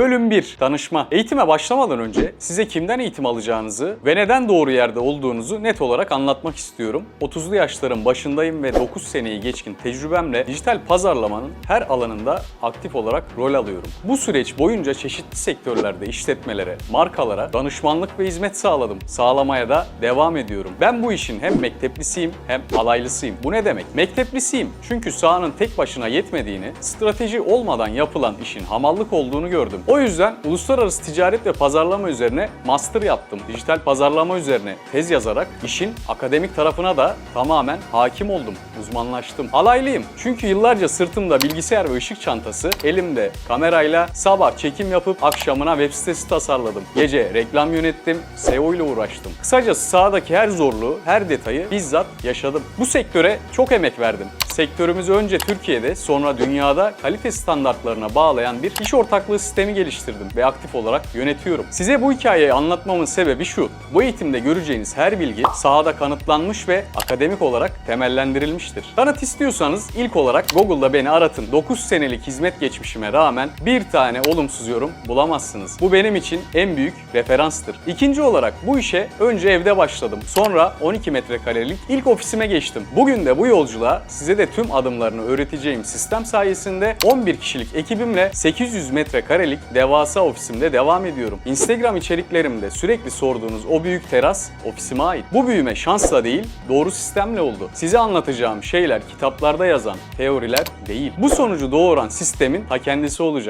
Bölüm 1. Tanışma. Eğitime başlamadan önce size kimden eğitim alacağınızı ve neden doğru yerde olduğunuzu net olarak anlatmak istiyorum. 30'lu yaşların başındayım ve 9 seneyi geçkin tecrübemle dijital pazarlamanın her alanında aktif olarak rol alıyorum. Bu süreç boyunca çeşitli sektörlerde işletmelere, markalara danışmanlık ve hizmet sağladım. Sağlamaya da devam ediyorum. Ben bu işin hem mekteplisiyim hem alaylısıyım. Bu ne demek? Mekteplisiyim çünkü sahanın tek başına yetmediğini, strateji olmadan yapılan işin hamallık olduğunu gördüm. O yüzden uluslararası ticaret ve pazarlama üzerine master yaptım. Dijital pazarlama üzerine tez yazarak işin akademik tarafına da tamamen hakim oldum, uzmanlaştım. Alaylıyım çünkü yıllarca sırtımda bilgisayar ve ışık çantası, elimde kamerayla sabah çekim yapıp akşamına web sitesi tasarladım. Gece reklam yönettim, SEO ile uğraştım. Kısacası sahadaki her zorluğu, her detayı bizzat yaşadım. Bu sektöre çok emek verdim. Sektörümüzü önce Türkiye'de sonra dünyada kalite standartlarına bağlayan bir iş ortaklığı sistemi geliştirdim ve aktif olarak yönetiyorum. Size bu hikayeyi anlatmamın sebebi şu. Bu eğitimde göreceğiniz her bilgi sahada kanıtlanmış ve akademik olarak temellendirilmiştir. Kanıt istiyorsanız ilk olarak Google'da beni aratın. 9 senelik hizmet geçmişime rağmen bir tane olumsuz yorum bulamazsınız. Bu benim için en büyük referanstır. İkinci olarak bu işe önce evde başladım. Sonra 12 metrekarelik ilk ofisime geçtim. Bugün de bu yolculuğa size de tüm adımlarını öğreteceğim sistem sayesinde 11 kişilik ekibimle 800 metrekarelik devasa ofisimde devam ediyorum. Instagram içeriklerimde sürekli sorduğunuz o büyük teras ofisime ait. Bu büyüme şansla değil, doğru sistemle oldu. Size anlatacağım şeyler kitaplarda yazan teoriler değil. Bu sonucu doğuran sistemin ta kendisi olacak.